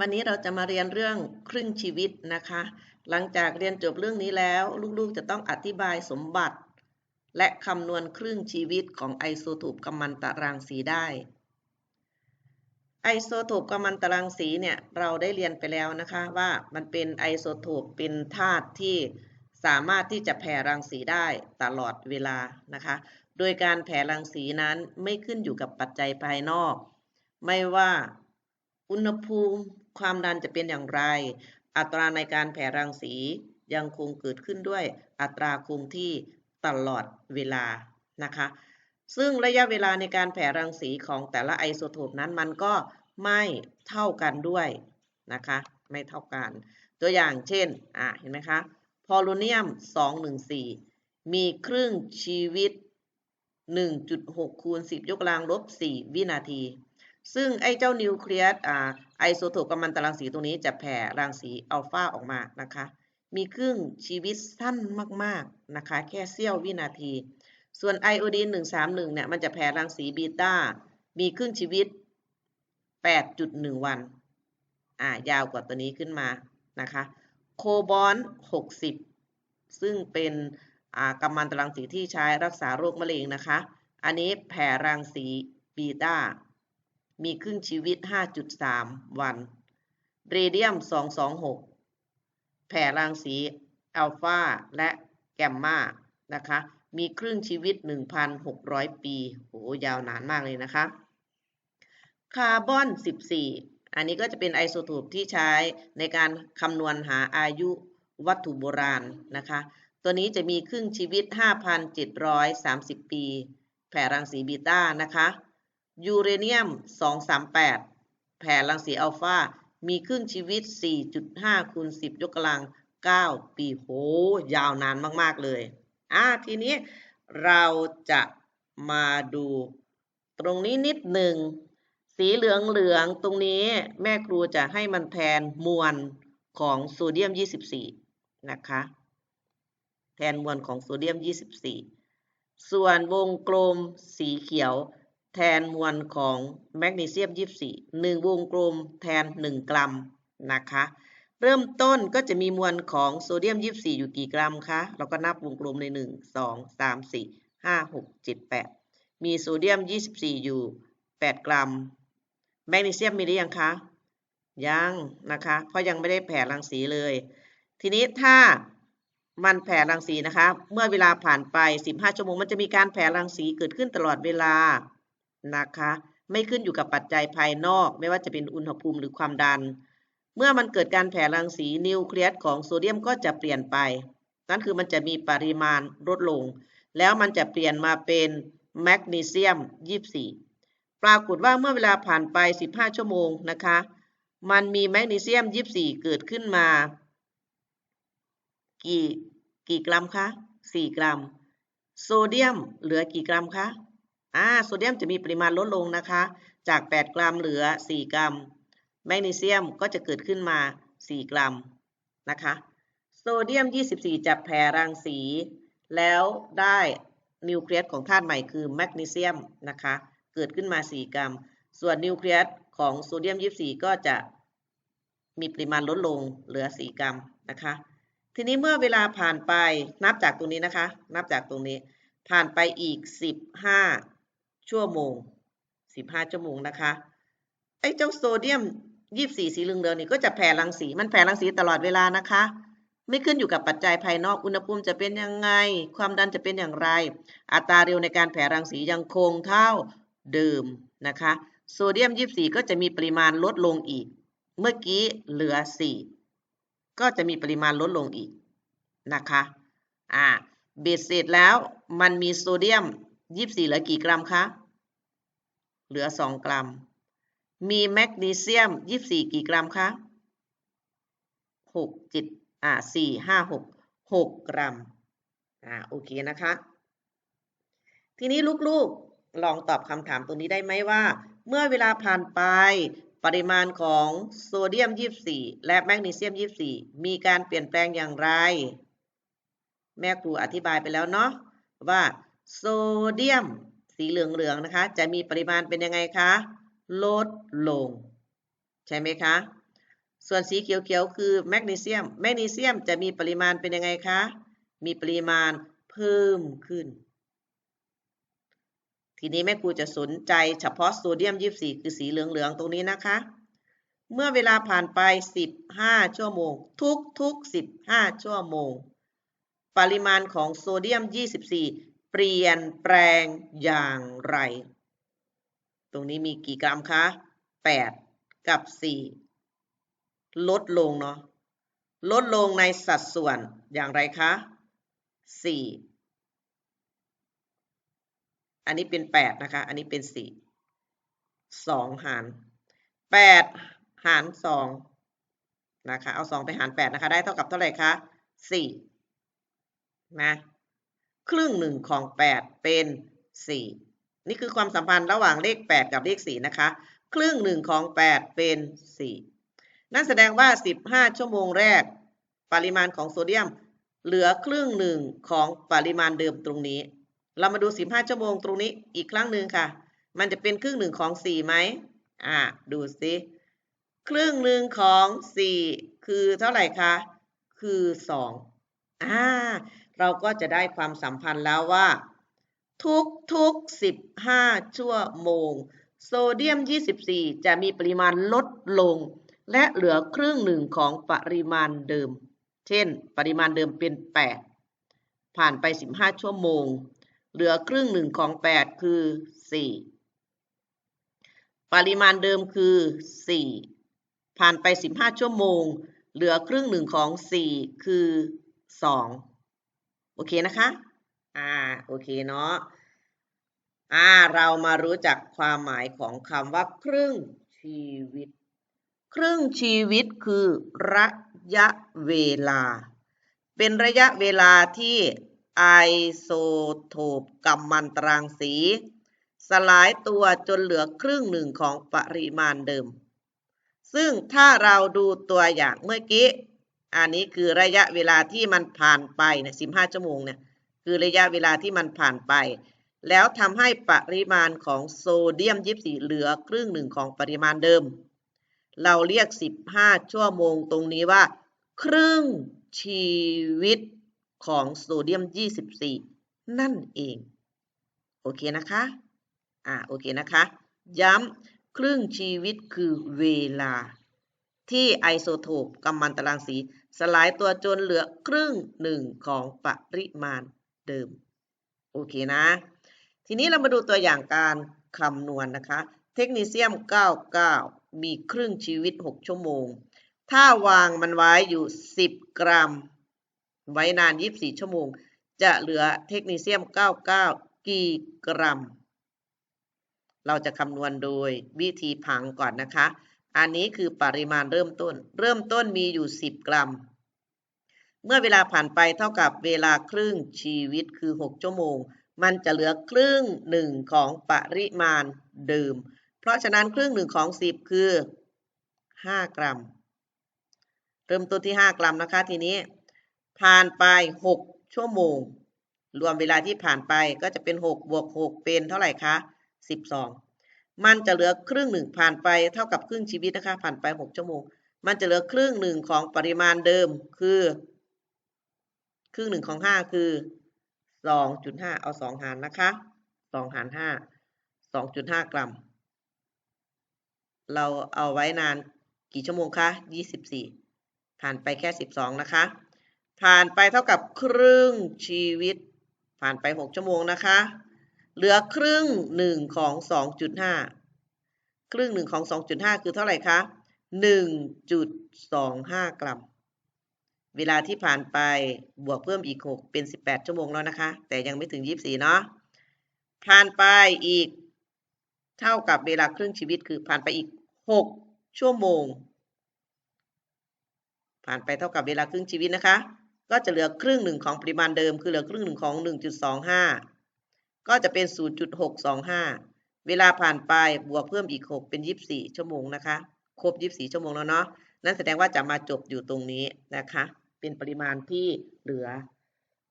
วันนี้เราจะมาเรียนเรื่องครึ่งชีวิตนะคะ หลังจากเรียนจบเรื่องนี้แล้วลูกๆจะต้องอธิบายสมบัติ และคำนวณครึ่งชีวิตของไอโซโทปกัมมันตรังสีได้ ไอโซโทปกัมมันตรังสีเนี่ยเราได้เรียนไปแล้วนะคะว่ามันเป็นไอโซโทปเป็นธาตุที่สามารถที่จะแผ่รังสีได้ตลอดเวลานะคะ โดยการแผ่รังสีนั้นไม่ขึ้นอยู่กับปัจจัยภายนอก ไม่ว่าอุณหภูมิ ความดันจะเป็นอย่างไร อัตราในการแผ่รังสียังคงเกิดขึ้นด้วยอัตราคงที่ตลอดเวลานะคะ ซึ่งระยะเวลาในการแผ่รังสีของแต่ละไอโซโทปนั้นมันก็ไม่เท่ากันด้วยนะคะ ไม่เท่ากัน ตัวอย่างเช่น อะเห็นไหมคะพอลูเนียม 214 มีครึ่งชีวิต 1.6คูณ10 ยกกำลังลบ 4 วินาที ซึ่งไอ้เจ้านิวเคลียสอ่า ไอโซโทปกัมมันตรังสีตรงนี้จะแผ่รังสีอัลฟาออกมานะคะ มีครึ่งชีวิตสั้นมากๆนะคะ แค่เสี้ยววินาที ส่วนไอโอดีน131เนี่ยมันจะแผ่รังสีบีตามีครึ่งชีวิต 8.1 วัน อ่ายาวกว่าตัวนี้ขึ้นมานะคะ โคบอล60 ซึ่งเป็นอ่ากัมมันตรังสีที่ใช้รักษาโรคมะเร็งนะคะ อันนี้แผ่รังสีบีตา มีครึ่งชีวิต 5.3 วัน เรเดียม 226 แผ่รังสีอัลฟาและแกมมานะคะ มีครึ่งชีวิต 1,600 ปี โห ยาวนานมากเลยนะคะ คาร์บอน 14 อันนี้ก็จะเป็นไอโซโทปที่ใช้ในการคำนวณหาอายุวัตถุโบราณนะคะ ตัวนี้จะมีครึ่งชีวิต 5,730 ปี แผ่รังสีบีต้านะคะ ยูเรเนียม 238 แผ่รังสีอัลฟา มีครึ่งชีวิต 4.5คูณ10 ยกกำลัง 9 ปีโห ยาวนานมาก ๆ เลย อะทีนี้เราจะมาดูตรงนี้นิดหนึ่ง สีเหลืองๆตรงนี้แม่ครูจะให้มันแทนมวลของโซเดียม 24 นะคะ แทนมวลของโซเดียม 24 ส่วนวงกลมสีเขียว แทนมวลของแมกนีเซียม 24 1 วงกลมแทน 1 กรัมนะคะ เริ่มต้นก็จะมีมวลของโซเดียม 24 อยู่กี่กรัมคะ เราก็นับวงกลมใน 1 2 3 4 5 6 7 8 มีโซเดียม 24 อยู่ 8 กรัม แมกนีเซียมมีหรือยังคะ ยังนะคะ เพราะยังไม่ได้แผ่รังสีเลย ทีนี้ถ้ามันแผ่รังสีนะคะ เมื่อเวลาผ่านไป 15 ชั่วโมง มันจะมีการแผ่รังสีเกิดขึ้นตลอดเวลา นะคะ ไม่ขึ้นอยู่กับปัจจัยภายนอก ไม่ว่าจะเป็นอุณหภูมิหรือความดัน เมื่อมันเกิดการแผ่รังสีนิวเคลียสของโซเดียมก็จะเปลี่ยนไป นั่นคือมันจะมีปริมาณลดลง แล้วมันจะเปลี่ยนมาเป็นแมกนีเซียม 24 ปรากฏว่าเมื่อเวลาผ่านไป 15 ชั่วโมงนะคะ มันมีแมกนีเซียม 24 เกิดขึ้นมา กี่กี่กรัมคะ 4 กรัม โซเดียมเหลือกี่กรัมคะ อ่าโซเดียมจะมีปริมาณลดลงนะคะ จาก 8 กรัมเหลือ 4 กรัม แมกนีเซียมก็จะเกิดขึ้นมา 4 กรัมนะคะ โซเดียม 24 จะแผ่รังสี แล้วได้นิวเคลียสของธาตุใหม่คือแมกนีเซียมนะคะ เกิดขึ้นมา 4 กรัม ส่วนนิวเคลียสของโซเดียม 24 ก็จะมีปริมาณลดลงเหลือ 4 กรัมนะคะ ทีนี้เมื่อเวลาผ่านไปนับจากตรงนี้นะคะ นับจากตรงนี้ผ่านไปอีก 15 ชั่วโมง 15 ชั่วโมงนะคะ ไอ้เจ้าโซเดียม 24 สีเหลืองๆนี่ก็จะแผ่รังสี มันแผ่รังสีตลอดเวลานะคะ ไม่ขึ้นอยู่กับปัจจัยภายนอก อุณหภูมิจะเป็นยังไง ความดันจะเป็นอย่างไร อัตราเร็วในการแผ่รังสียังคงเท่าเดิมนะคะ โซเดียม 24 ก็จะมีปริมาณลดลงอีก เมื่อกี้เหลือ 4 ก็จะมีปริมาณลดลงอีกนะคะ อ่า เบสเสร็จแล้วมันมีโซเดียมยี่สิบสี่เหลือกี่กรัมคะ เหลือสองกรัม มีแมกนีเซียมยี่สิบสี่กี่กรัมคะหกจิตอ่าสี่ห้าหกหกกรัม อ่า โอเคนะคะ ทีนี้ลูกๆ ลองตอบคำถามตรงนี้ได้ไหมว่า เมื่อเวลาผ่านไปปริมาณของโซเดียม 24 และแมกนีเซียม 24 มีการเปลี่ยนแปลงอย่างไร แม่ครูอธิบายไปแล้วเนาะว่าโซเดียม สีเหลืองๆนะคะ จะมีปริมาณเป็นยังไงคะ ลดลง ใช่ไหมคะ ส่วนสีเขียวๆคือแมกนีเซียม แมกนีเซียมจะมีปริมาณเป็นยังไงคะ มีปริมาณเพิ่มขึ้น ทีนี้แม่ครูจะสนใจเฉพาะโซเดียม 24 คือสีเหลืองๆตรงนี้นะคะ เมื่อเวลาผ่านไป 15 ชั่วโมง ทุกๆ 15 ชั่วโมง ปริมาณของโซเดียม 24 เปลี่ยนแปลงอย่างไร ตรงนี้มีกี่กรัมคะ 8 กับ 4 ลดลงเนาะ ลดลงในสัดส่วนอย่างไรคะ 4 อันนี้เป็น 8 นะคะ อันนี้เป็น 4 2 หาร 8 หาร 2 นะคะ เอา 2 ไปหาร 8 นะคะ ได้เท่ากับเท่าไหร่คะ 4 นะ ครึ่งหนึ่งของ 8 เป็น 4 นี่คือความสัมพันธ์ระหว่างเลข 8 กับเลข 4 นะคะ ครึ่งหนึ่งของ 8 เป็น 4 นั่นแสดงว่า 15 ชั่วโมงแรก ปริมาณของโซเดียม เหลือครึ่งหนึ่งของปริมาณเดิมตรงนี้ เรามาดู 15 ชั่วโมงตรงนี้อีกครั้งหนึ่งค่ะ มันจะเป็นครึ่งหนึ่งของ 4 ไหมอ่า ดูสิครึ่งหนึ่งของ 4 คือเท่าไหร่คะ คือ 2อ่า เราก็จะได้ความสัมพันธ์แล้วว่า ทุกทุก15 ชั่วโมง โซเดียม 24 จะมีปริมาณลดลง และเหลือครึ่งหนึ่งของปริมาณเดิม เช่น ปริมาณเดิมเป็น 8 ผ่านไป 15 ชั่วโมง เหลือครึ่งหนึ่งของ 8 คือ 4 ปริมาณเดิมคือ 4 ผ่านไป 15 ชั่วโมง เหลือครึ่งหนึ่งของ 4 คือ 2 โอเคนะคะ อ่า โอเคเนาะ อ่า เรามารู้จักความหมายของคำว่าครึ่งชีวิต ครึ่งชีวิตคือระยะเวลา เป็นระยะเวลาที่ไอโซโทปกัมมันตรังสี สลายตัวจนเหลือครึ่งหนึ่งของปริมาณเดิม ซึ่งถ้าเราดูตัวอย่างเมื่อกี้ อันนี้คือระยะเวลาที่มันผ่านไปเนี่ย15ชั่วโมงเนี่ยคือระยะเวลาที่มันผ่านไป แล้วทำให้ปริมาณของโซเดียม24เหลือครึ่งหนึ่งของปริมาณเดิม เราเรียก 15 ชั่วโมงตรงนี้ว่า ครึ่งชีวิตของโซเดียม 24 นั่นเอง โอเคนะคะ อ่า โอเคนะคะ ย้ำครึ่งชีวิตคือเวลา ที่ไอโซโทปกัมมันตรังสี สลายตัวจนเหลือครึ่งหนึ่งของปริมาณเดิม โอเคนะ ทีนี้เรามาดูตัวอย่างการคำนวณนนะคะ เทคนิเซียม 99 มีครึ่งชีวิต 6 ชั่วโมง ถ้าวางมันไว้อยู่ 10 กรัม ไว้นาน 24 ชั่วโมง จะเหลือเทคนิเซียม 99 กี่กรัม เราจะคำนวณโดยวิธีผังก่อนนะคะ อันนี้คือปริมาณเริ่มต้น เริ่มต้นมีอยู่ 10 กรัม เมื่อเวลาผ่านไปเท่ากับเวลาครึ่งชีวิตคือ 6 ชั่วโมง มันจะเหลือครึ่งหนึ่งของปริมาณเดิม เพราะฉะนั้นครึ่งหนึ่งของ 10 คือ 5 กรัม เริ่มต้นที่ 5 กรัมนะคะทีนี้ ผ่านไป 6 ชั่วโมง รวมเวลาที่ผ่านไปก็จะเป็น 6 บวก 6 เป็นเท่าไหร่คะ 12 มันจะเหลือครึ่งหนึ่งผ่านไปเท่ากับครึ่งชีวิตนะคะ ผ่านไป6ชั่วโมง มันจะเหลือครึ่งหนึ่งของปริมาณเดิมคือ ครึ่งหนึ่งของ5คือ2.5เอา2หารนะคะ2หาร5 2.5กรัม เราเอาไว้นานกี่ชั่วโมงคะ24ผ่านไปแค่12นะคะ ผ่านไปเท่ากับครึ่งชีวิต ผ่านไป6ชั่วโมงนะคะ เหลือครึ่งหนึ่งของ2.5ครึ่งหนึ่งของ2.5คือเท่าไหร่คะ1.25กรัม เวลาที่ผ่านไปบวกเพิ่มอีก6เป็น18ชั่วโมงแล้วนะคะ แต่ยังไม่ถึง24เนาะผ่านไปอีก เท่ากับเวลาครึ่งชีวิตคือผ่านไปอีก6ชั่วโมง ผ่านไปเท่ากับเวลาครึ่งชีวิตนะคะ ก็จะเหลือครึ่งหนึ่งของปริมาณเดิม คือเหลือครึ่งหนึ่งของ1.25 ก็จะเป็น 0.625 เวลาผ่านไปบวกเพิ่มอีก 6 เป็น 24 ชั่วโมงนะคะ ครบ 24 ชั่วโมงแล้วเนาะ นั่นแสดงว่าจะมาจบอยู่ตรงนี้นะคะ เป็นปริมาณที่เหลือ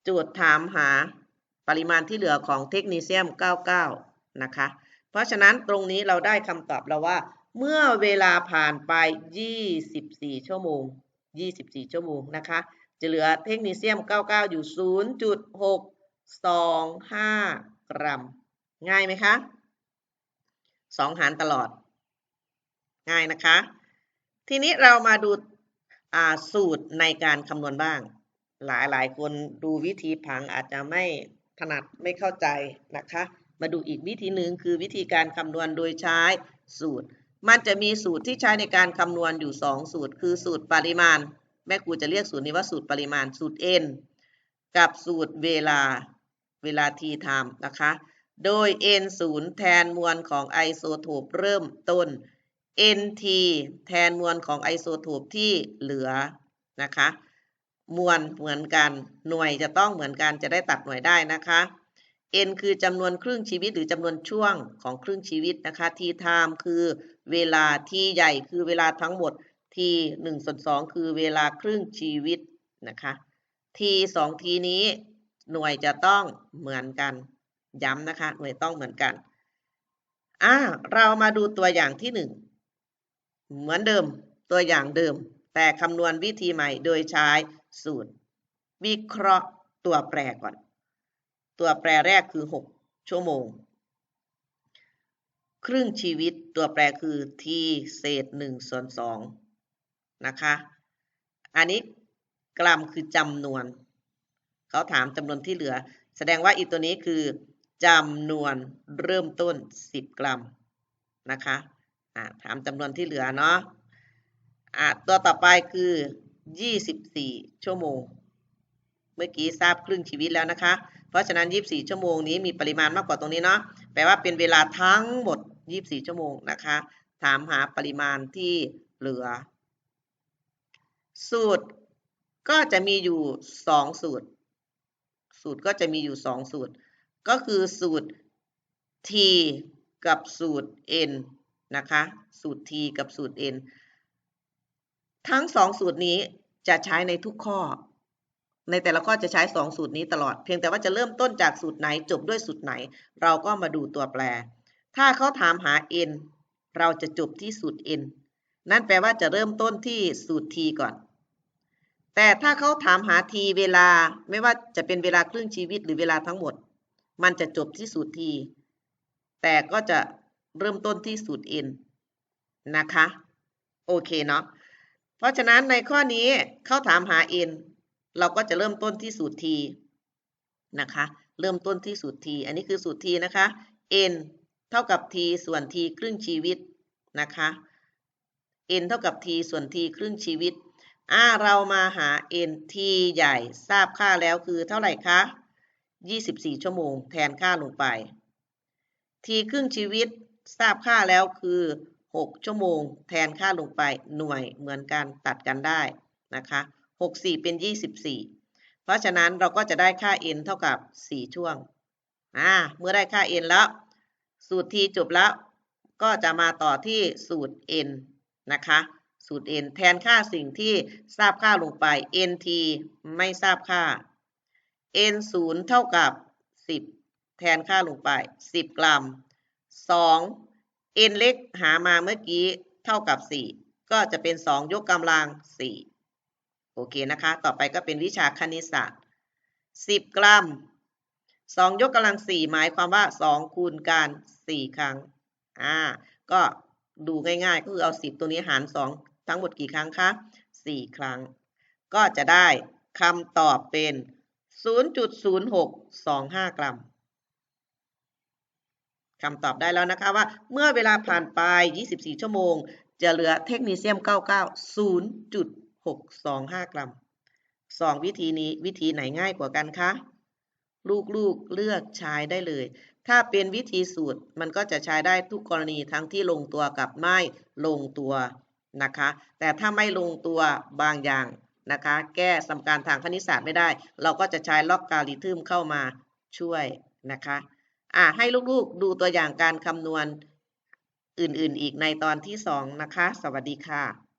โจทย์ถามหาปริมาณที่เหลือของเทคนิเซียม 99 นะคะ เพราะฉะนั้นตรงนี้เราได้คำตอบแล้วว่า เมื่อเวลาผ่านไป 24 ชั่วโมง 24 ชั่วโมงนะคะ จะเหลือเทคนิเซียม 99 อยู่ 0.625 กรัม ง่ายไหมคะ2หารตลอด ง่ายนะคะ ทีนี้เรามาดูสูตรในการคำนวณบ้าง หลายหลายคนดูวิธีผังอาจจะไม่ถนัดไม่เข้าใจนะคะ มาดูอีกวิธีหนึ่งคือวิธีการคำนวณโดยใช้สูตร มันจะมีสูตรที่ใช้ในการคำนวณอยู่ 2 สูตร คือสูตรปริมาณ แม่ครูจะเรียกสูตรนี้ว่าสูตรปริมาณสูตร n กับสูตรเวลา เวลา t time นะคะ โดย n 0แทนมวลของไอโซโทปเริ่มต้น nt แทนมวลของไอโซโทปที่เหลือนะคะ มวลเหมือนกัน หน่วยจะต้องเหมือนกันจะได้ตัดหน่วยได้นะคะ n คือจำนวนครึ่งชีวิตหรือจำนวนช่วงของครึ่งชีวิตนะคะ t time คือเวลา t ใหญ่คือเวลาทั้งหมด t 1ส่วน2คือเวลาครึ่งชีวิตนะคะ t 2 t นี้ หน่วยจะต้องเหมือนกัน ย้ำนะคะ หน่วยต้องเหมือนกันอ่าเรามาดูตัวอย่างที่1เหมือนเดิมตัวอย่างเดิม แต่คำนวณวิธีใหม่โดยใช้สูตร วิเคราะห์ตัวแปรก่อน ตัวแปรแรกคือ 6 ชั่วโมง ครึ่งชีวิตตัวแปรคือ t เศษ1ส่วน2นะคะ อันนี้กรัมคือจำนวน เขาถามจำนวนที่เหลือ แสดงว่าอีตัวนี้คือจำนวนเริ่มต้น 10 กรัมนะคะอ่าถามจำนวนที่เหลือเนาะอ่าตัวต่อไปคือ 24 ชั่วโมง เมื่อกี้ทราบครึ่งชีวิตแล้วนะคะ เพราะฉะนั้น 24 ชั่วโมงนี้มีปริมาณมากกว่าตรงนี้เนาะแปลว่าเป็นเวลาทั้งหมด 24 ชั่วโมงนะคะ ถามหาปริมาณที่เหลือ สูตรก็จะมีอยู่ 2 สูตร สูตรก็จะมีอยู่ 2 สูตร ก็คือสูตร t กับสูตร n นะคะ สูตร t กับสูตร n ทั้ง 2 สูตรนี้จะใช้ในทุกข้อ ในแต่ละข้อจะใช้ 2 สูตรนี้ตลอด เพียงแต่ว่าจะเริ่มต้นจากสูตรไหนจบด้วยสูตรไหน เราก็มาดูตัวแปร ถ้าเขาถามหา n เราจะจบที่สูตร n นั่นแปลว่าจะเริ่มต้นที่สูตร t ก่อน แต่ถ้าเขาถามหา t เวลาไม่ว่าจะเป็นเวลาครึ่งชีวิตหรือเวลาทั้งหมด มันจะจบที่สูตร t แต่ก็จะเริ่มต้นที่สูตร n นนะคะ โอเคเนาะเพราะฉะนั้นในข้อนี้เขาถามหา n เราก็จะเริ่มต้นที่สูตร t นะคะ เริ่มต้นที่สูตร t อันนี้คือสูตร t นะคะ n เท่ากับ t ส่วน t ครึ่งชีวิตนะคะ n เท่ากับ t ส่วน t ครึ่งชีวิต อ่าเรามาหา n t ใหญ่ทราบค่าแล้วคือเท่าไหร่คะ 24 ชั่วโมง แทนค่าลงไป t ครึ่งชีวิตทราบค่าแล้วคือ 6 ชั่วโมง แทนค่าลงไปหน่วยเหมือนกันตัดกันได้นะคะ 64 เป็น 24 เพราะฉะนั้นเราก็จะได้ค่า n เท่ากับ 4 ช่วงอ่าเมื่อได้ค่า n แล้ว สูตร t จบแล้ว ก็จะมาต่อที่สูตร n นะคะ สูตร n แทนค่าสิ่งที่ทราบค่าลงไป nt ไม่ทราบค่า n 0เท่ากับ 10 แทนค่าลงไป 10 กรัม 2 n เล็กหามาเมื่อกี้เท่ากับ 4 ก็จะเป็น 2 ยกกำลัง 4 โอเคนะคะ ต่อไปก็เป็นวิชาคณิตศาสตร์ 10 กรัม 2 ยกกำลัง 4 หมายความว่า 2 คูณกัน 4 ครั้ง อ่า ก็ดูง่ายๆ ก็คือเอา 10 ตัวนี้หาร 2 ทั้งหมดกี่ครั้งคะ4 ครั้ง ก็จะได้คำตอบเป็น 0.0625 กรัมคำตอบได้แล้วนะคะว่า เมื่อเวลาผ่านไป 24 ชั่วโมง จะเหลือเทคนิเซียม 99 0.625 กรัมสองวิธีนี้วิธีไหนง่ายกว่ากันคะลูกๆเลือกใช้ได้เลย ถ้าเป็นวิธีสูตรมันก็จะใช้ได้ทุกกรณีทั้งที่ลงตัวกับไม่ลงตัว นะคะ แต่ถ้าไม่ลงตัวบางอย่างนะคะ แก้สมการทางคณิตศาสตร์ไม่ได้ เราก็จะใช้ล็อกการิทึมเข้ามาช่วยนะคะอ่าให้ลูกๆดูตัวอย่างการคำนวณอื่นๆ อีกในตอนที่ 2 นะคะ สวัสดีค่ะ